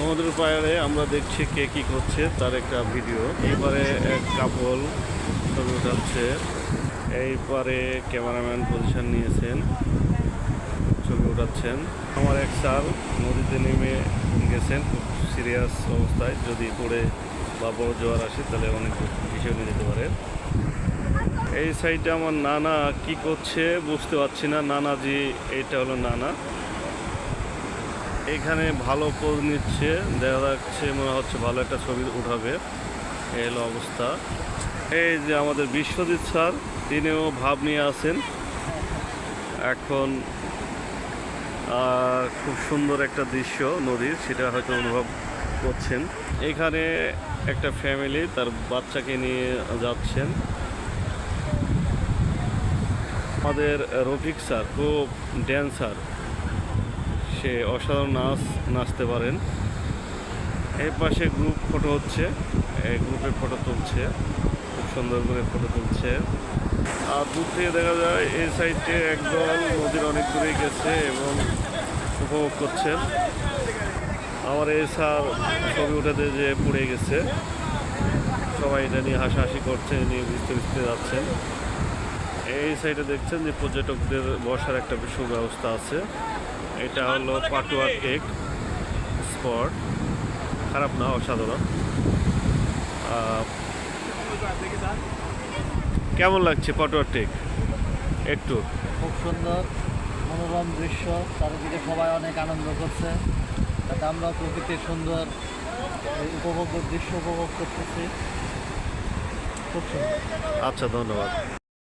সমুদ্রের পাড়ে আমরা দেখছি কে কি করছে, তার একটা ভিডিও। এইবারে এক কাপল ছবি উঠাচ্ছে। এইবারে ক্যামেরাম্যান পজিশন নিয়েছেন, ছবি উঠাচ্ছেন। আমার এক স্যার নদীতে নেমে গেছেন, খুব সিরিয়াস অবস্থায়। যদি পড়ে বা বড় জোয়ার আসে, তাহলে অনেক বিষয় নিয়ে যেতে পারে। এই সাইডে আমার নানা কি করছে বুঝতে পারছি না। নানাজি এইটা হলো নানা। এখানে ভালো পোজ নিচ্ছে, দেখা যাচ্ছে মনে হচ্ছে ভালো একটা ছবি উঠাবে। এই অবস্থা। এই যে আমাদের বিশ্বজিৎ স্যার, তিনিও ভাব নিয়ে আছেন। এখন খুব সুন্দর একটা দৃশ্য নদীর, সেটা হয়তো অনুভব করছেন। এখানে একটা ফ্যামিলি তার বাচ্চাকে নিয়ে যাচ্ছেন। আমাদের রফিক স্যার, খুব ড্যান্সার সে অসাধারণ নাচ নাচতে পারেন। এর পাশে গ্রুপ ফটো হচ্ছে। এই গ্রুপে ফটো তুলছে। খুব সুন্দর করে ফটো তুলছে। আর দূর থেকে দেখা যায়, এই সাইডে একদল নদীর অনেক দূরে গেছে এবং উপভোগ করছেন আমার এই স্যার ছবি উঠাতে যে পড়ে গেছে। সবাই এটা নিয়ে হাসাহাসি করছে, নিয়ে ভিজতে ভিজতে যাচ্ছেন। এই সাইডে দেখছেন যে পর্যটকদের বসার একটা সুব্যবস্থা আছে। এটা হলো পাটুয়া টেক স্পট। খারাপ না অসাধারণ। কেমন লাগছে পাটুয়া টেক? একটু। খুব সুন্দর মনোরম দৃশ্য চারিদিকে সবাই অনেক আনন্দ করছে। তাতে আমরা প্রকৃতির সুন্দর এই উপভোগ্য দৃশ্য উপভোগ করতেছি। খুব সুন্দর। আচ্ছা ধন্যবাদ।